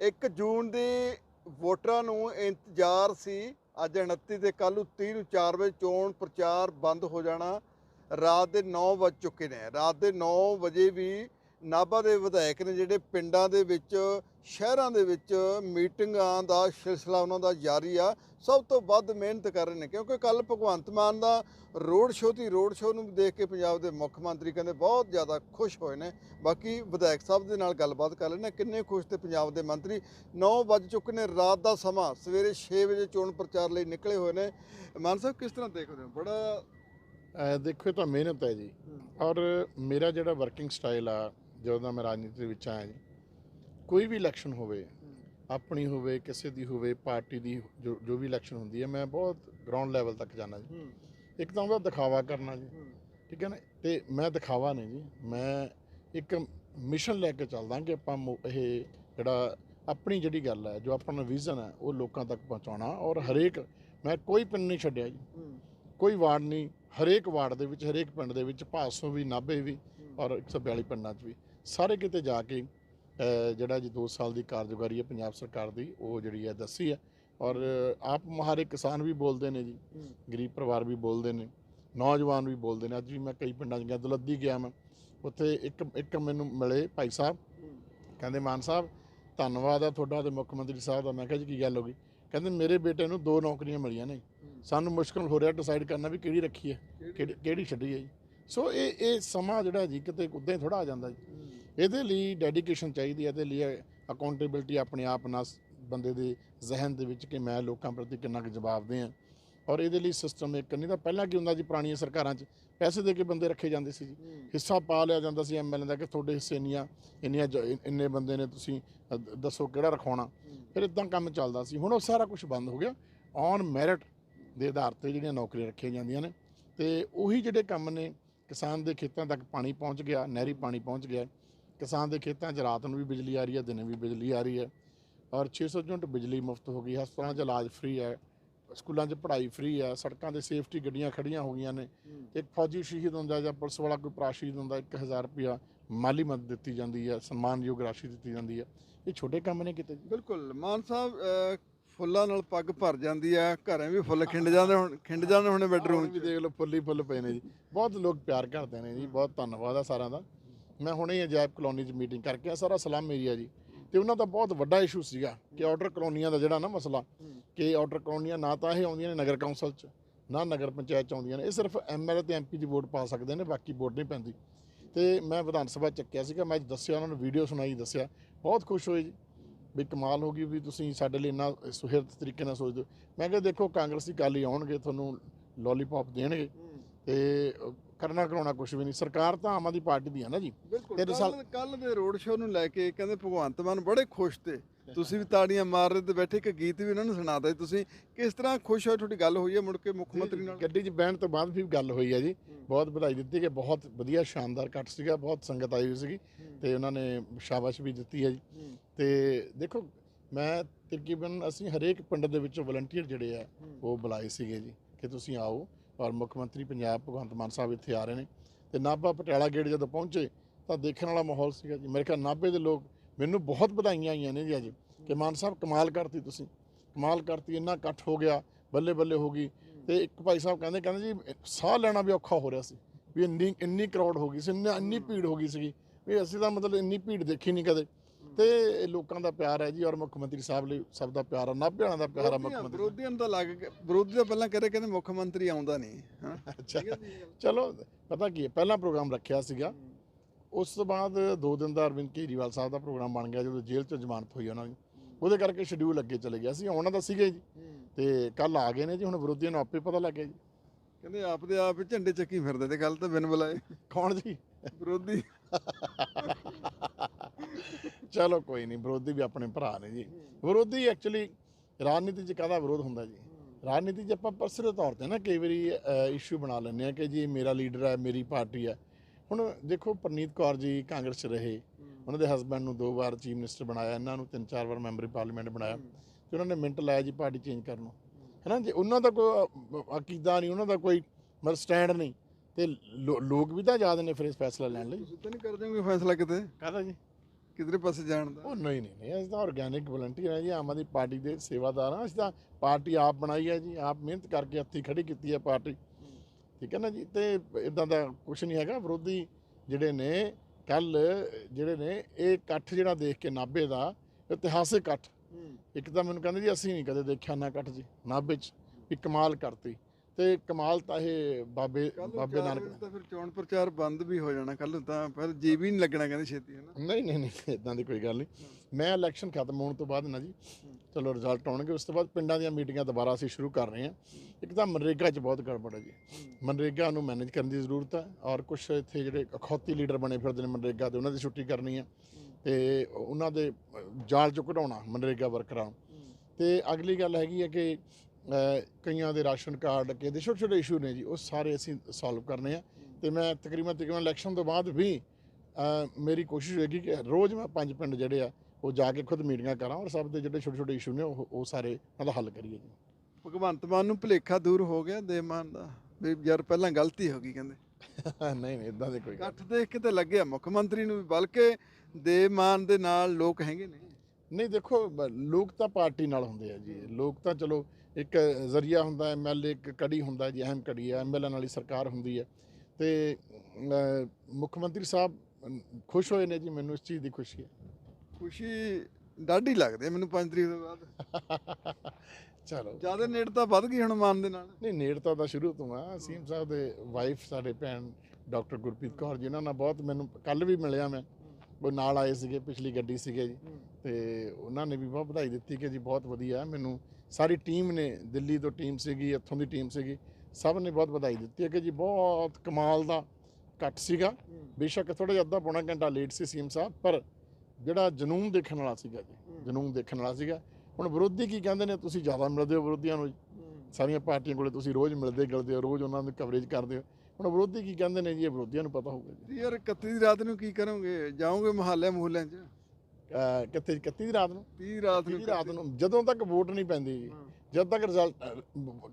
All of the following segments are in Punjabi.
1 ਜੂਨ ਦੀ ਵੋਟਰਾਂ ਨੂੰ ਇੰਤਜ਼ਾਰ ਸੀ। ਅੱਜ 29 ਤੇ ਕੱਲ ਨੂੰ 30 ਨੂੰ 4 ਵਜੇ ਚੋਣ ਪ੍ਰਚਾਰ ਬੰਦ ਹੋ ਜਾਣਾ। ਰਾਤ ਦੇ 9 ਵੱਜ ਚੁੱਕੇ ਨੇ। ਰਾਤ ਦੇ 9 ਵਜੇ ਵੀ ਨਾਭਾ ਦੇ ਵਿਧਾਇਕ ਨੇ ਜਿਹੜੇ ਪਿੰਡਾਂ ਦੇ ਵਿੱਚ ਸ਼ਹਿਰਾਂ ਦੇ ਵਿੱਚ ਮੀਟਿੰਗਾਂ ਦਾ ਸਿਲਸਿਲਾ ਉਹਨਾਂ ਦਾ ਜਾਰੀ ਆ। ਸਭ ਤੋਂ ਵੱਧ ਮਿਹਨਤ ਕਰ ਰਹੇ ਨੇ ਕਿਉਂਕਿ ਕੱਲ ਭਗਵੰਤ ਮਾਨ ਦਾ ਰੋਡ ਸ਼ੋਅ ਦੀ ਰੋਡ ਸ਼ੋਅ ਨੂੰ ਦੇਖ ਕੇ ਪੰਜਾਬ ਦੇ ਮੁੱਖ ਮੰਤਰੀ ਕਹਿੰਦੇ ਬਹੁਤ ਜ਼ਿਆਦਾ ਖੁਸ਼ ਹੋਏ ਨੇ। ਬਾਕੀ ਵਿਧਾਇਕ ਸਾਹਿਬ ਦੇ ਨਾਲ ਗੱਲਬਾਤ ਕਰ ਲੈਣੇ ਕਿੰਨੇ ਖੁਸ਼ ਤੇ ਪੰਜਾਬ ਦੇ ਮੰਤਰੀ 9 ਵੱਜ ਚੁੱਕੇ ਨੇ। ਰਾਤ ਦਾ ਸਮਾਂ ਸਵੇਰੇ 6 ਵਜੇ ਚੋਣ ਪ੍ਰਚਾਰ ਲਈ ਨਿਕਲੇ ਹੋਏ ਨੇ। ਮਾਨ ਸਾਹਿਬ ਕਿਸ ਤਰ੍ਹਾਂ ਦੇਖਦੇ ਹੋ? ਬੜਾ ਦੇਖੋ ਤਾਂ ਮਿਹਨਤ ਹੈ ਜੀ। ਔਰ ਮੇਰਾ ਜਿਹੜਾ ਵਰਕਿੰਗ ਸਟਾਈਲ ਆ ਜਦੋਂ ਦਾ ਮੈਂ ਰਾਜਨੀਤੀ ਦੇ ਵਿੱਚ ਆਇਆ ਜੀ ਕੋਈ ਵੀ ਇਲੈਕਸ਼ਨ ਹੋਵੇ ਆਪਣੀ ਹੋਵੇ ਕਿਸੇ ਦੀ ਹੋਵੇ ਪਾਰਟੀ ਦੀ ਜੋ ਜੋ ਵੀ ਇਲੈਕਸ਼ਨ ਹੁੰਦੀ ਹੈ ਮੈਂ ਬਹੁਤ ਗਰਾਊਂਡ ਲੈਵਲ ਤੱਕ ਜਾਣਾ ਜੀ। ਇੱਕ ਤਾਂ ਉਹਦਾ ਦਿਖਾਵਾ ਕਰਨਾ ਜੀ। ਠੀਕ ਹੈ ਨਾ? ਤੇ ਮੈਂ ਦਿਖਾਵਾ ਨਹੀਂ ਜੀ ਮੈਂ ਇੱਕ ਮਿਸ਼ਨ ਲੈ ਕੇ ਚੱਲਦਾ ਕਿ ਆਪਾਂ ਇਹ ਜਿਹੜਾ ਆਪਣੀ ਜਿਹੜੀ ਗੱਲ ਹੈ ਜੋ ਆਪਣਾ ਵਿਜ਼ਨ ਹੈ ਉਹ ਲੋਕਾਂ ਤੱਕ ਪਹੁੰਚਾਉਣਾ ਔਰ ਹਰੇਕ ਮੈਂ ਕੋਈ ਪਿੰਡ ਨਹੀਂ ਛੱਡਿਆ ਜੀ। ਕੋਈ ਵਾਰਡ ਨਹੀਂ ਹਰੇਕ ਵਾਰਡ ਦੇ ਵਿੱਚ ਹਰੇਕ ਪਿੰਡ ਦੇ ਵਿੱਚ ਭਾਸੋਂ ਵੀ ਨਾਭੇ ਵੀ ਔਰ 142 ਪਿੰਡਾਂ 'ਚ ਵੀ। ਸਾਰੇ ਕਿਤੇ ਜਾ ਕੇ ਜਿਹੜਾ ਜੀ 2 ਸਾਲ ਦੀ ਕਾਰਜਕਾਰੀ ਹੈ ਪੰਜਾਬ ਸਰਕਾਰ ਦੀ, ਉਹ ਜਿਹੜੀ ਹੈ ਦੱਸੀ ਹੈ। ਔਰ ਆਪ ਮਹਾਰੇ ਕਿਸਾਨ ਵੀ ਬੋਲਦੇ ਨੇ ਜੀ, ਗਰੀਬ ਪਰਿਵਾਰ ਵੀ ਬੋਲਦੇ ਨੇ, ਨੌਜਵਾਨ ਵੀ ਬੋਲਦੇ ਨੇ। ਅੱਜ ਵੀ ਮੈਂ ਕਈ ਪਿੰਡਾਂ 'ਚ ਗਿਆ, ਦਲੱਦੀ ਗਿਆ ਮੈਂ, ਉੱਥੇ ਇੱਕ ਇੱਕ ਮੈਨੂੰ ਮਿਲੇ ਭਾਈ ਸਾਹਿਬ, ਕਹਿੰਦੇ, ਮਾਨ ਸਾਹਿਬ, ਧੰਨਵਾਦ ਆ ਤੁਹਾਡਾ ਤੇ ਮੁੱਖ ਮੰਤਰੀ ਸਾਹਿਬ ਦਾ। ਮੈਂ ਕਿਹਾ, ਜੀ, ਕੀ ਗੱਲ ਹੋ ਗਈ? ਕਹਿੰਦੇ, ਮੇਰੇ ਬੇਟੇ ਨੂੰ ਦੋ ਨੌਕਰੀਆਂ ਮਿਲੀਆਂ ਨੇ। ਸਾਨੂੰ ਮੁਸ਼ਕਲ ਹੋ ਰਿਹਾ ਡਿਸਾਈਡ ਕਰਨਾ ਵੀ ਕਿਹੜੀ ਰੱਖੀ ਹੈ, ਕਿਹੜੀ ਕਿਹੜੀ ਛੱਡੀ ਹੈ ਜੀ? ਸੋ ਇਹ ਇਹ ਸਮਾਂ ਜਿਹੜਾ ਜੀ ਕਿਤੇ ਉਦਾਂ ਹੀ ਥੋੜਾ ਆ ਜਾਂਦਾ ਜੀ। ਇਹਦੇ ਲਈ ਡੈਡੀਕੇਸ਼ਨ ਚਾਹੀਦੀ ਹੈ ਇਹਦੇ ਲਈ ਅਕਾਊਂਟੇਬਿਲਟੀ ਆਪਣੇ ਆਪ ਨਾਲ ਬੰਦੇ ਦੇ ਜ਼ਿਹਨ ਦੇ ਵਿੱਚ ਕਿ ਮੈਂ ਲੋਕਾਂ ਪ੍ਰਤੀ ਕਿੰਨਾ ਕੁ ਜਵਾਬਦੇਹ ਹਾਂ। ਔਰ ਇਹਦੇ ਲਈ ਸਿਸਟਮ ਇੱਕ ਨਹੀਂ ਤਾਂ ਪਹਿਲਾਂ ਕੀ ਹੁੰਦਾ ਜੀ ਪੁਰਾਣੀਆਂ ਸਰਕਾਰਾਂ 'ਚ ਪੈਸੇ ਦੇ ਕੇ ਬੰਦੇ ਰੱਖੇ ਜਾਂਦੇ ਸੀ ਜੀ। ਹਿੱਸਾ ਪਾ ਲਿਆ ਜਾਂਦਾ ਸੀ ਐਮਐਲਏ ਦਾ ਕਿ ਤੁਹਾਡੇ ਹਿੱਸੇ ਇੰਨੀਆਂ ਇੰਨੀਆਂ ਜ- ਇੰਨੇ ਬੰਦੇ ਨੇ ਤੁਸੀਂ ਦ- ਦੱਸੋ ਕਿਹੜਾ ਰਖਾਉਣਾ ਫਿਰ ਇਦਾਂ ਕੰਮ ਚੱਲਦਾ ਸੀ। ਹੁਣ ਉਹ ਸਾਰਾ ਕੁਝ ਬੰਦ ਹੋ ਗਿਆ। ਔਨ ਮੈਰਿਟ ਦੇ ਆਧਾਰ ਤੇ ਜਿਹੜੀਆਂ ਨੌਕਰੀਆਂ ਰੱਖੀਆਂ ਜਾਂਦੀਆਂ ਨੇ। ਤੇ ਉਹੀ ਜਿਹੜੇ ਕੰਮ ਨੇ ਕਿਸਾਨ ਦੇ ਖੇਤਾਂ ਤੱਕ ਪਾਣੀ ਪਹੁੰਚ ਗਿਆ ਨਹਿਰੀ ਪਾਣੀ ਪਹੁੰਚ ਗਿਆ। ਕਿਸਾਨ ਦੇ ਖੇਤਾਂ 'ਚ ਰਾਤ ਨੂੰ ਵੀ ਬਿਜਲੀ ਆ ਰਹੀ ਹੈ ਦਿਨੇ ਵੀ ਬਿਜਲੀ ਆ ਰਹੀ ਹੈ। ਔਰ 600 ਯੂਨਿਟ ਬਿਜਲੀ ਮੁਫਤ ਹੋ ਗਈ ਹਸਪਤਾਲਾਂ 'ਚ ਇਲਾਜ ਫ੍ਰੀ ਹੈ ਸਕੂਲਾਂ 'ਚ ਪੜ੍ਹਾਈ ਫ੍ਰੀ ਹੈ ਸੜਕਾਂ ਤੇ ਸੇਫਟੀ ਗੱਡੀਆਂ ਖੜੀਆਂ ਹੋ ਗਈਆਂ ਨੇ। ਇੱਕ ਫੌਜੀ ਸ਼ਹੀਦ ਹੁੰਦਾ ਜਾਂ ਪੁਲਿਸ ਵਾਲਾ ਕੋਈ ਭਰਾ ਸ਼ਹੀਦ ਹੁੰਦਾ 1000 ਰੁਪਿਆ ਮਾਲੀ ਮਦਦ ਦਿੱਤੀ ਜਾਂਦੀ ਹੈ ਸਨਮਾਨਯੋਗ ਰਾਸ਼ੀ ਦਿੱਤੀ ਜਾਂਦੀ ਹੈ। ਇਹ ਛੋਟੇ ਕੰਮ ਨੇ ਕਿਤੇ? ਜੀ ਬਿਲਕੁਲ ਮਾਨ ਸਾਹਿਬ ਫੁੱਲਾਂ ਨਾਲ ਪੱਗ ਭਰ ਜਾਂਦੀ ਆ ਘਰਾਂ ਵੀ ਫੁੱਲ ਖਿੰਡ ਜਾਂਦੇ ਹੁਣ ਖਿੰਡ ਜਾਂਦੇ ਹੋਣੇ ਬੈਡਰੂਮ ਵੀ ਦੇਖ ਲਓ ਫੁੱਲ ਫੁੱਲ ਪਏ ਨੇ ਜੀ। ਬਹੁਤ ਲੋਕ ਪਿਆਰ ਕਰਦੇ ਨੇ ਜੀ ਬਹੁਤ ਧੰਨਵਾਦ ਆ ਸਾਰਿਆਂ ਦਾ। ਮੈਂ ਹੁਣੇ ਅਜਾਇਬ ਕਲੋਨੀ 'ਚ ਮੀਟਿੰਗ ਕਰਕੇ ਆ, ਸਾਰਾ ਸਲਮ ਏਰੀਆ ਜੀ। ਤੇ ਉਹਨਾਂ ਦਾ ਬਹੁਤ ਵੱਡਾ ਇਸ਼ੂ ਸੀਗਾ ਕਿ ਆਰਡਰ ਕਲੋਨੀਆਂ ਦਾ ਜਿਹੜਾ ਨਾ ਮਸਲਾ, ਕਿ ਆਰਡਰ ਕਲੋਨੀਆਂ ਨਾ ਤਾਂ ਇਹ ਆਉਂਦੀਆਂ ਨੇ ਨਗਰ ਕੌਂਸਲ 'ਚ, ਨਾ ਨਗਰ ਪੰਚਾਇਤ 'ਚ ਆਉਂਦੀਆਂ ਨੇ। ਇਹ ਸਿਰਫ ਐਮਐਲਏ ਤੇ ਐਮਪੀ ਦੀ ਵੋਟ ਪਾ ਸਕਦੇ ਨੇ, ਬਾਕੀ ਵੋਟ ਨਹੀਂ ਪੈਂਦੀ। ਤੇ ਮੈਂ ਵਿਧਾਨ ਸਭਾ ਚੱਕਿਆ ਸੀਗਾ, ਮੈਂ ਦੱਸਿਆ, ਉਹਨਾਂ ਨੂੰ ਵੀਡੀਓ ਸੁਣਾਈ ਦੱਸਿਆ। ਬਹੁਤ ਖੁਸ਼ ਹੋਏ ਜੀ, ਵੀ ਕਮਾਲ ਹੋ ਗਈ ਵੀ ਤੁਸੀਂ ਸਾਡੇ ਲਈ ਇੰਨਾ ਸੁਹਿਰਦ ਤਰੀਕੇ ਨਾਲ ਸੋਚਦੇ ਹੋ। ਮੈਂ ਕਿਹਾ ਦੇਖੋ ਕਾਂਗਰਸੀ ਕੱਲ੍ਹ ਆਉਣਗੇ, ਤੁਹਾਨੂੰ ਲੋਲੀਪੌਪ ਦੇਣਗੇ। ਤੇ ਕਰਨਾ ਕਰਾਉਣਾ ਕੁਝ ਵੀ ਨਹੀਂ। ਸਰਕਾਰ ਤਾਂ ਆਮ ਆਦਮੀ ਪਾਰਟੀ ਦੀ ਹੈ ਨਾ ਜੀ। ਬਿਲਕੁਲ। ਸਾਲ- ਕੱਲ ਦੇ ਰੋਡ ਸ਼ੋਅ ਨੂੰ ਲੈ ਕੇ ਕਹਿੰਦੇ ਭਗਵੰਤ ਮਾਨ ਬੜੇ ਖੁਸ਼ ਤੇ। ਤੁਸੀਂ ਵੀ ਤਾੜੀਆਂ ਮਾਰ ਰਹੇ ਤੇ ਬੈਠੇ ਇੱਕ ਗੀਤ ਵੀ ਉਹਨਾਂ ਨੂੰ ਸੁਣਾਤਾ ਤੁਸੀਂ ਕਿਸ ਤਰ੍ਹਾਂ ਖੁਸ਼ ਹੋਏ ਤੁਹਾਡੀ ਗੱਲ ਹੋਈ ਹੈ ਮੁੜ ਕੇ ਮੁੱਖ ਮੰਤਰੀ ਨਾਲ? ਗੱਡੀ 'ਚ ਬਹਿਣ ਤੋਂ ਬਾਅਦ ਵੀ ਗੱਲ ਹੋਈ ਹੈ ਜੀ। ਬਹੁਤ ਵਧਾਈ ਦਿੱਤੀ ਕਿ ਬਹੁਤ ਵਧੀਆ ਸ਼ਾਨਦਾਰ ਇਕੱਠ ਸੀਗਾ ਬਹੁਤ ਸੰਗਤ ਆਈ ਹੋਈ ਸੀਗੀ ਤੇ ਉਹਨਾਂ ਨੇ ਸ਼ਾਬਾਸ਼ ਵੀ ਦਿੱਤੀ ਹੈ ਜੀ। ਤੇ ਦੇਖੋ ਮੈਂ ਤਕਰੀਬਨ ਅਸੀਂ ਹਰੇਕ ਪਿੰਡ ਦੇ ਵਿੱਚੋਂ ਵਲੰਟੀਅਰ ਜਿਹੜੇ ਆ ਉਹ ਬੁਲਾਏ ਸੀਗੇ ਜੀ ਕਿ ਤੁਸੀਂ ਆਓ। ਔਰ ਮੁੱਖ ਮੰਤਰੀ ਪੰਜਾਬ ਭਗਵੰਤ ਮਾਨ ਸਾਹਿਬ ਇੱਥੇ ਆ ਰਹੇ ਨੇ। ਤੇ ਨਾਭਾ ਪਟਿਆਲਾ ਗੇਟ ਜਦੋਂ ਪਹੁੰਚੇ ਤਾਂ ਦੇਖਣ ਵਾਲਾ ਮਾਹੌਲ ਸੀਗਾ ਜੀ। ਮੇਰੇ ਖਿਆਲ ਨਾਭੇ ਦੇ ਲੋਕ ਮੈਨੂੰ ਬਹੁਤ ਵਧਾਈਆਂ ਆਈਆਂ ਨੇ ਜੀ ਅੱਜ। ਕਿ ਮਾਨ ਸਾਹਿਬ ਕਮਾਲ ਕਰਤੀ ਤੁਸੀਂ। ਕਮਾਲ ਕਰਤੀ, ਇੰਨਾ ਇਕੱਠ ਹੋ ਗਿਆ, ਬੱਲੇ ਬੱਲੇ ਹੋ ਗਈ। ਤੇ ਇੱਕ ਭਾਈ ਸਾਹਿਬ ਕਹਿੰਦੇ ਕਹਿੰਦੇ ਜੀ ਸਾਹ ਲੈਣਾ ਵੀ ਔਖਾ ਹੋ ਰਿਹਾ ਸੀ। ਵੀ ਇੰਨੀ ਇੰਨੀ ਕਰਾਊਡ ਹੋ ਗਈ ਸੀ, ਇੰਨੀ ਇੰਨੀ ਭੀੜ ਹੋ ਗਈ ਸੀਗੀ। ਵੀ ਅਸੀਂ ਤਾਂ ਮਤਲਬ ਇੰਨੀ ਭੀੜ ਦੇਖੀ ਨਹੀਂ ਕਦੇ। ਤੇ ਇਹ ਲੋਕਾਂ ਦਾ ਪਿਆਰ ਹੈ ਜੀ ਔਰ ਮੁੱਖ ਮੰਤਰੀ ਸਾਹਿਬ ਲਈ ਸਭ ਦਾ ਪਿਆਰ ਹੈ ਨਾਭੇ ਵਾਲਿਆਂ ਦਾ ਪਿਆਰ ਹੈ ਮੁੱਖ ਮੰਤਰੀ ਵਿਰੋਧੀਆਂ ਨੂੰ ਤਾਂ ਲੱਗ ਗਿਆ ਵਿਰੋਧੀ ਤਾਂ ਪਹਿਲਾਂ ਕਰੇ ਕਹਿੰਦੇ ਮੁੱਖ ਮੰਤਰੀ ਆਉਂਦਾ ਨਹੀਂ ਹਾਂ। ਅੱਛਾ। ਚਲੋ ਪਤਾ ਕੀ ਹੈ ਪਹਿਲਾ ਪ੍ਰੋਗਰਾਮ ਰੱਖਿਆ ਸੀਗਾ। ਉਸ ਤੋਂ ਬਾਅਦ ਦੋ ਦਿਨ ਦਾ ਅਰਵਿੰਦ ਕੇਜਰੀਵਾਲ ਸਾਹਿਬ ਦਾ ਪ੍ਰੋਗਰਾਮ ਬਣ ਗਿਆ ਜਦੋਂ ਜੇਲ੍ਹ ਤੋਂ ਜ਼ਮਾਨਤ ਹੋਈ ਉਹਨਾਂ ਦੀ। ਉਹਦੇ ਕਰਕੇ ਸ਼ਡਿਊਲ ਅੱਗੇ ਚਲੇ ਗਿਆ ਸੀ ਆਉਣਾ ਤਾਂ ਸੀਗਾ ਜੀ। ਤੇ ਕੱਲ ਆ ਗਏ ਨੇ ਜੀ ਹੁਣ ਵਿਰੋਧੀਆਂ ਨੂੰ ਆਪੇ ਪਤਾ ਲੱਗ ਗਿਆ ਜੀ। ਕਹਿੰਦੇ ਆਪਦੇ ਆਪ ਝੰਡੇ ਚੱਕੀ ਫਿਰਦੇ ਤੇ ਗੱਲ ਤਾਂ ਬਿਨ ਬੁਲਾਏ। ਕੌਣ ਜੀ? ਵਿਰੋਧੀ। ਚਲੋ ਕੋਈ ਨਹੀਂ ਵਿਰੋਧੀ ਵੀ ਆਪਣੇ ਭਰਾ ਨੇ ਜੀ। ਵਿਰੋਧੀ ਐਕਚੁਅਲੀ ਰਾਜਨੀਤੀ 'ਚ ਕਾਹਦਾ ਵਿਰੋਧ ਹੁੰਦਾ ਜੀ? ਰਾਜਨੀਤੀ 'ਚ ਆਪਾਂ ਪਰਸਨਲ ਤੌਰ ਤੇ ਨਾ ਕਈ ਵਾਰੀ ਇਸ਼ੂ ਬਣਾ ਲੈਂਦੇ ਆ ਕਿ ਜੀ ਮੇਰਾ ਲੀਡਰ ਹੈ ਮੇਰੀ ਪਾਰਟੀ ਹੈ। ਹੁਣ ਦੇਖੋ ਪ੍ਰਨੀਤ ਕੌਰ ਜੀ ਕਾਂਗਰਸ 'ਚ ਰਹੇ। ਉਹਨਾਂ ਦੇ ਹਸਬੰਡ ਨੂੰ ਦੋ ਵਾਰ ਚੀਫ ਮਿਨਿਸਟਰ ਬਣਾਇਆ ਇਹਨਾਂ ਨੂੰ ਤਿੰਨ ਚਾਰ ਵਾਰ ਮੈਂਬਰੀ ਪਾਰਲੀਮੈਂਟ ਬਣਾਇਆ। ਤੇ ਉਹਨਾਂ ਨੇ ਮਿੰਟ ਲਾਇਆ ਜੀ ਪਾਰਟੀ ਚੇਂਜ ਕਰਨ ਨੂੰ। ਹੈਨਾ ਜੇ ਉਹਨਾਂ ਦਾ ਕੋਈ ਅਕੀਦਾ ਨਹੀਂ ਉਹਨਾਂ ਦਾ ਕੋਈ ਮਤਲਬ ਸਟੈਂਡ ਨਹੀਂ। ਤੇ ਲੋ- ਲੋਕ ਵੀ ਤਾਂ ਆਜ਼ਾਦ ਨੇ ਫਿਰ ਇਸ ਫੈਸਲਾ ਲੈਣ ਲਈ। ਤੁਸੀਂ ਤਾਂ ਨਹੀਂ ਕਰਦੇ ਕੋਈ ਫੈਸਲਾ ਕਿਤੇ? ਕਾਹਦਾ ਜੀ? ਕਿਧਰੇ ਪਾਸੇ ਜਾਣ ਦਾ? ਉਹ ਨਹੀਂ ਨਹੀਂ ਨਹੀਂ ਅਸੀਂ ਤਾਂ ਆਰਗੈਨਿਕ ਵਲੰਟੀਅਰ ਹੈ ਜੀ ਆਮ ਆਦਮੀ ਪਾਰਟੀ ਦੇ ਸੇਵਾਦਾਰ ਹਾਂ। ਅਸੀਂ ਤਾਂ ਪਾਰਟੀ ਆਪ ਬਣਾਈ ਹੈ ਜੀ ਆਪ ਮਿਹਨਤ ਕਰਕੇ ਹੱਥੀਂ ਖੜੀ ਕੀਤੀ ਹੈ ਪਾਰਟੀ। ਠੀਕ ਹੈ ਨਾ ਜੀ? ਤੇ ਇਦਾਂ ਦਾ ਕੁਝ ਨਹੀਂ ਹੈਗਾ। ਵਿਰੋਧੀ ਜਿਹੜੇ ਨੇ ਕੱਲ ਜਿਹੜੇ ਨੇ ਇਹ ਇਕੱਠ ਜਿਹੜਾ ਦੇਖ ਕੇ ਨਾਭੇ ਦਾ ਇਤਿਹਾਸਿਕ ਇਕੱਠ। ਇੱਕ ਤਾਂ ਮੈਨੂੰ ਕਹਿੰਦੇ ਜੀ ਅਸੀਂ ਨਹੀਂ ਕਦੇ ਦੇਖਿਆ ਨਾ ਇਕੱਠ ਜੀ ਨਾਭੇ 'ਚ ਵੀ ਕਮਾਲ ਕਰਤੀ। ਤੇ ਕਮਾਲ ਤਾਂ ਇਹ ਬਾਬੇ ਬਾਬੇ ਨਾਨਕ ਤਾਂ ਫਿਰ ਚੋਣ ਪ੍ਰਚਾਰ ਬੰਦ ਵੀ ਹੋ ਜਾਣਾ ਕੱਲ ਤਾਂ ਫਿਰ ਜੀ ਵੀ ਨਹੀਂ ਲੱਗਣਾ ਕਹਿੰਦੇ ਛੇਤੀ ਹੈ ਨਾ? ਨਹੀਂ ਨਹੀਂ ਨਹੀਂ ਇਦਾਂ ਦੀ ਕੋਈ ਗੱਲ ਨਹੀਂ। ਮੈਂ ਇਲੈਕਸ਼ਨ ਖਤਮ ਹੋਣ ਤੋਂ ਬਾਅਦ ਨਾ ਜੀ ਚਲੋ ਰਿਜ਼ਲਟ ਆਉਣਗੇ ਉਸ ਤੋਂ ਬਾਅਦ ਪਿੰਡਾਂ ਦੀਆਂ ਮੀਟਿੰਗਾਂ ਦੁਬਾਰਾ ਅਸੀਂ ਸ਼ੁਰੂ ਕਰ ਰਹੇ ਹਾਂ। ਇੱਕ ਤਾਂ ਮਨਰੇਗਾ 'ਚ ਬਹੁਤ ਗੜਬੜ ਹੈ ਜੀ। ਮਨਰੇਗਾ ਨੂੰ ਮੈਨੇਜ ਕਰਨ ਦੀ ਜ਼ਰੂਰਤ ਹੈ ਔਰ ਕੁਝ ਇੱਥੇ ਜਿਹੜੇ ਅਖੌਤੀ ਲੀਡਰ ਬਣੇ ਫਿਰਦੇ ਨੇ ਮਨਰੇਗਾ ਦੇ ਉਹਨਾਂ ਦੀ ਛੁੱਟੀ ਕਰਨੀ ਹੈ। ਤੇ ਉਹਨਾਂ ਦੇ ਜਾਲ 'ਚੋਂ ਕਢਾਉਣਾ ਮਨਰੇਗਾ ਵਰਕਰਾਂ ਤੇ ਅਗਲੀ ਗੱਲ ਹੈਗੀ ਹੈ ਕਿ ਕਈਆਂ ਦੇ ਰਾਸ਼ਨ ਕਾਰਡ ਕੇ ਦੇ ਛੋਟੇ ਛੋਟੇ ਇਸ਼ੂ ਨੇ ਜੀ ਉਹ ਸਾਰੇ ਅਸੀਂ ਸੋਲਵ ਕਰਨੇ ਆ। ਤੇ ਮੈਂ ਤਕਰੀਬਨ ਤਕਰੀਬਨ ਇਲੈਕਸ਼ਨ ਤੋਂ ਬਾਅਦ ਵੀ ਮੇਰੀ ਕੋਸ਼ਿਸ਼ ਹੋਏਗੀ ਕਿ ਰੋਜ਼ ਮੈਂ ਪੰਜ ਪਿੰਡ ਜਿਹੜੇ ਆ ਉਹ ਜਾ ਕੇ ਖੁਦ ਮੀਟਿੰਗਾਂ ਕਰਾਂ ਔਰ ਸਭ ਦੇ ਜਿਹੜੇ ਛੋਟੇ ਛੋਟੇ ਇਸ਼ੂ ਨੇ ਉਹ ਉਹ ਸਾਰੇ ਉਹਨਾਂ ਦਾ ਹੱਲ ਕਰੀਏ ਜੀ। ਭਗਵੰਤ ਮਾਨ ਨੂੰ ਭੁਲੇਖਾ ਦੂਰ ਹੋ ਗਿਆ ਦੇ ਮਾਨ ਦਾ ਵੀ ਯਾਰ ਪਹਿਲਾਂ ਗਲਤੀ ਹੋ ਗਈ ਕਹਿੰਦੇ। ਨਹੀਂ ਨਹੀਂ ਇਦਾਂ ਦੇ ਕੋਈ ਇਕੱਠ ਦੇਖ ਕੇ ਤਾਂ ਲੱਗਿਆ ਮੁੱਖ ਮੰਤਰੀ ਨੂੰ ਵੀ ਬਲਕਿ ਦੇ ਮਾਨ ਦੇ ਨਾਲ ਲੋਕ ਹੈਗੇ ਨੇ। ਨਹੀਂ ਦੇਖੋ ਬ- ਲੋਕ ਤਾਂ ਪਾਰਟੀ ਨਾਲ ਹੁੰਦੇ ਆ ਜੀ। ਲੋਕ ਤਾਂ ਚਲੋ ਇੱਕ ਜ਼ਰੀਆ ਹੁੰਦਾ ਐਮਐਲਏ ਇੱਕ ਕੜੀ ਹੁੰਦਾ ਜੀ ਅਹਿਮ ਕੜੀ ਹੈ ਐਮਐਲਏ ਨਾਲ ਹੀ ਸਰਕਾਰ ਹੁੰਦੀ ਹੈ ਤੇ ਅ, ਮੁੱਖ ਮੰਤਰੀ ਸਾਹਿਬ ਅ, ਖੁਸ਼ ਹੋਏ ਨੇ ਜੀ ਮੈਨੂੰ ਇਸ ਚੀਜ਼ ਦੀ ਖੁਸ਼ੀ ਹੈ। ਖੁਸ਼ੀ ਡਾਢੀ ਲੱਗਦੀ ਹੈ ਮੈਨੂੰ 5 ਤਰੀਕ ਤੋਂ ਬਾਅਦ। ਚਲੋ। ਜ਼ਿਆਦਾ ਨੇੜਤਾ ਵੱਧ ਗਈ ਹੁਣ ਮਾਨ ਦੇ ਨਾਲ। ਨਹੀਂ ਨੇੜਤਾ ਤਾਂ ਸ਼ੁਰੂ ਤੋਂ ਆ। ਸੀਮ ਸਾਹਿਬ ਦੇ ਵਾਈਫ ਸਾਡੇ ਭੈਣ ਡਾਕਟਰ ਗੁਰਪ੍ਰੀਤ ਕੌਰ ਜੀ ਉਹਨਾਂ ਨਾਲ ਬਹੁਤ ਮੈਨੂੰ ਕੱਲ ਵੀ ਮਿਲਿਆ ਮੈਂ। ਉਹ ਨਾਲ ਆਏ ਸੀਗੇ ਪਿਛਲੀ ਗੱਡੀ ਸੀਗੇ ਜੀ। ਤੇ ਉਹਨਾਂ ਨੇ ਵੀ ਬਹੁਤ ਵਧਾਈ ਦਿੱਤੀ ਕਿ ਜੀ ਬਹੁਤ ਵਧੀਆ ਮੈਨੂੰ ਸਾਰੀ ਟੀਮ ਨੇ ਦਿੱਲੀ ਤੋਂ ਟੀਮ ਸੀਗੀ ਇੱਥੋਂ ਦੀ ਟੀਮ ਸੀਗੀ ਸਭ ਨੇ ਬਹੁਤ ਵਧਾਈ ਦਿੱਤੀ ਹੈ ਕਿ ਜੀ ਬਹੁਤ ਕਮਾਲ ਦਾ ਕੱਟ ਸੀਗਾ। ਬੇਸ਼ੱਕ ਥੋੜਾ ਜਿਹਾ ਅੱਧਾ ਪੌਣਾ ਘੰਟਾ ਲੇਟ ਸੀ ਸੀਮ ਸਾਹਿਬ ਪਰ ਜਿਹੜਾ ਜਨੂਨ ਦੇਖਣ ਵਾਲਾ ਸੀਗਾ ਜੀ ਜਨੂਨ ਦੇਖਣ ਵਾਲਾ ਸੀਗਾ। ਹੁਣ ਵਿਰੋਧੀ ਕੀ ਕਹਿੰਦੇ ਨੇ ਤੁਸੀਂ ਜ਼ਿਆਦਾ ਮਿਲਦੇ ਹੋ ਵਿਰੋਧੀਆਂ ਨੂੰ ਸਾਰੀਆਂ ਪਾਰਟੀਆਂ ਕੋਲੇ ਤੁਸੀਂ ਰੋਜ਼ ਮਿਲਦੇ ਗਿਲਦੇ ਹੋ ਰੋਜ਼ ਉਹਨਾਂ ਦੀ ਕਵਰੇਜ ਕਰਦੇ ਹੋ। ਹੁਣ ਵਿਰੋਧੀ ਕੀ ਕਹਿੰਦੇ ਨੇ ਜੀ? ਇਹ ਵਿਰੋਧੀਆਂ ਨੂੰ ਪਤਾ ਹੋਊਗਾ ਜੀ। ਯਾਰ 31 ਦੀ ਰਾਤ ਨੂੰ ਕੀ ਕਰੋਗੇ? ਜਾਓਗੇ ਮੁਹੱਲੇ ਮੁਹੱਲਿਆਂ 'ਚ? ਅਹ ਕਿੱਥੇ 31 ਦੀ ਰਾਤ ਨੂੰ? 30 ਰਾਤ ਨੂੰ 30 ਰਾਤ ਨੂੰ। ਜਦੋਂ ਤੱਕ ਵੋਟ ਨਹੀਂ ਪੈਂਦੀ ਜੀ ਜਦ ਤੱਕ ਰਿਜ਼ਲਟ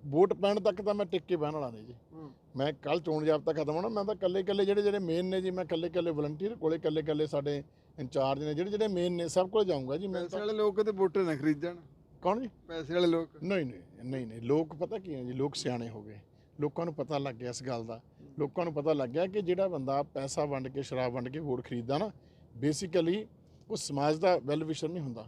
ਵੋਟ ਪੈਣ ਤੱਕ ਤਾਂ ਮੈਂ ਟਿੱਕੇ ਬਹਿਣ ਵਾਲਾ ਨਹੀਂ ਜੀ। ਹੂੰ। ਮੈਂ ਕੱਲ ਚੋਣ ਜਾਬਤਾ ਖਤਮ ਹੋਣਾ ਮੈਂ ਤਾਂ ਕੱਲੇ ਕੱਲੇ ਜਿਹੜੇ ਜਿਹੜੇ ਮੇਨ ਨੇ ਜੀ ਮੈਂ ਕੱਲੇ ਕੱਲੇ ਵਲੰਟੀਅਰ ਕੋਲੇ ਕੱਲੇ ਕੱਲੇ ਸਾਡੇ ਇੰਚਾਰਜ ਨੇ ਜਿਹੜੇ ਜਿਹੜੇ ਮੇਨ ਨੇ ਸਭ ਕੋਲ ਜਾਊਂਗਾ ਜੀ ਮੈਂ ਪੈਸੇ ਤਾਂ। ਵਾਲੇ ਲੋਕ ਤੇ ਵੋਟਰ ਨਾ ਖਰੀਦਣ। ਕੌਣ ਜੀ? ਪੈਸੇ ਵਾਲੇ ਲੋਕ। ਨਹੀਂ ਨਹੀਂ ਨਹੀਂ ਨਹੀਂ ਲੋਕ ਪਤਾ ਕੀ ਹੈ ਜੀ? ਲੋਕ ਸਿਆਣੇ ਹੋ ਗਏ। ਲੋਕਾਂ ਨੂੰ ਪਤਾ ਲੱਗ ਗਿਆ ਇਸ ਗੱਲ ਦਾ। ਲੋਕਾਂ ਨੂੰ ਪਤਾ ਲੱਗ ਗਿਆ ਕਿ ਜਿਹੜਾ ਬੰਦਾ ਪੈਸਾ ਵੰਡ ਕੇ ਸ਼ਰਾਬ ਵੰਡ ਕੇ ਵੋਟ ਖਰੀਦਦਾ ਨਾ ਬੇਸਿਕਲੀ ਉਹ ਸਮਾਜ ਦਾ ਵੈਲ ਵਿਸ਼ਰ ਨਹੀਂ ਹੁੰਦਾ।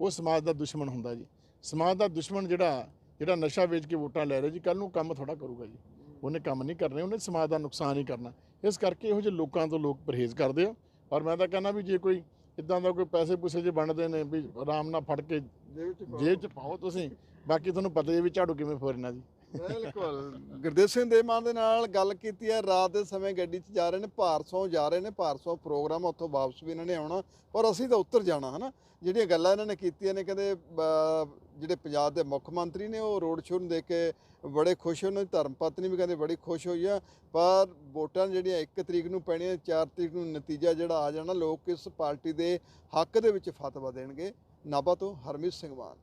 ਉਹ ਸਮਾਜ ਦਾ ਦੁਸ਼ਮਣ ਹੁੰਦਾ ਜੀ। ਸਮਾਜ ਦਾ ਦੁਸ਼ਮਣ ਜਿਹੜਾ ਜਿਹੜਾ ਨਸ਼ਾ ਵੇਚ ਕੇ ਵੋਟਾਂ ਲੈ ਰਿਹਾ ਜੀ ਕੱਲ ਨੂੰ ਕੰਮ ਥੋੜਾ ਕਰੂਗਾ ਜੀ। ਉਹਨੇ ਕੰਮ ਨਹੀਂ ਕਰਨੇ ਉਹਨੇ ਸਮਾਜ ਦਾ ਨੁਕਸਾਨ ਹੀ ਕਰਨਾ। ਇਸ ਕਰਕੇ ਇਹੋ ਜਿਹੇ ਲੋਕਾਂ ਤੋਂ ਲੋਕ ਪਰਹੇਜ਼ ਕਰਦੇ ਆ। ਔਰ ਮੈਂ ਤਾਂ ਕਹਿੰਦਾ ਵੀ ਜੇ ਕੋਈ ਇਦਾਂ ਦਾ ਕੋਈ ਪੈਸੇ ਪੂਸੇ ਜੇ ਬਣਦੇ ਨੇ ਵੀ ਆਰਾਮ ਨਾਲ ਫੜ ਕੇ ਜੇਬ 'ਚ ਪਾਓ। ਤੁਸੀਂ। ਬਾਕੀ ਤੁਹਾਨੂੰ ਪਤਾ ਹੈ ਵੀ ਝਾੜੂ ਕਿਵੇਂ ਫੋਰਨਾ ਜੀ। ਬਿਲਕੁਲ। ਗੁਰਦੇਵ ਸਿੰਘ ਦੇ ਮਾਨ ਦੇ ਨਾਲ ਗੱਲ ਕੀਤੀ ਹੈ। ਰਾਤ ਦੇ ਸਮੇਂ ਗੱਡੀ 'ਚ ਜਾ ਰਹੇ ਨੇ ਭਾਰਸੋਂ ਜਾ ਰਹੇ ਨੇ ਭਾਰਸੋਂ ਪ੍ਰੋਗਰਾਮ ਆ, ਉੱਥੋਂ ਵਾਪਸ ਵੀ ਇਹਨਾਂ ਨੇ ਆਉਣਾ ਪਰ ਅਸੀਂ ਤਾਂ ਉੱਤਰ ਜਾਣਾ ਹਨਾ? ਜਿਹੜੀਆਂ ਗੱਲਾਂ ਇਹਨਾਂ ਨੇ ਕੀਤੀਆਂ ਨੇ ਕਹਿੰਦੇ ਜਿਹੜੇ ਪੰਜਾਬ ਦੇ ਮੁੱਖ ਮੰਤਰੀ ਨੇ ਉਹ ਰੋਡ ਸ਼ੋਅ ਨੂੰ ਦੇਖ ਕੇ ਬੜੇ ਖੁਸ਼ ਹੋਏ ਨੇ ਧਰਮ ਪਤਨੀ ਵੀ ਕਹਿੰਦੇ ਬੜੀ ਖੁਸ਼ ਹੋਈ ਆ। ਪਰ ਵੋਟਾਂ ਜਿਹੜੀਆਂ 1 ਤਰੀਕ ਨੂੰ ਪੈਣੀਆਂ 4 ਤਰੀਕ ਨੂੰ ਨਤੀਜਾ ਜਿਹੜਾ ਆ ਜਾਣਾ ਲੋਕ ਇਸ ਪਾਰਟੀ ਦੇ ਹੱਕ ਦੇ ਵਿੱਚ ਫਤਵਾ ਦੇਣਗੇ। ਨਾਭਾ ਤੋਂ ਹਰਮੀਤ ਸਿੰਘ ਮਾਨ।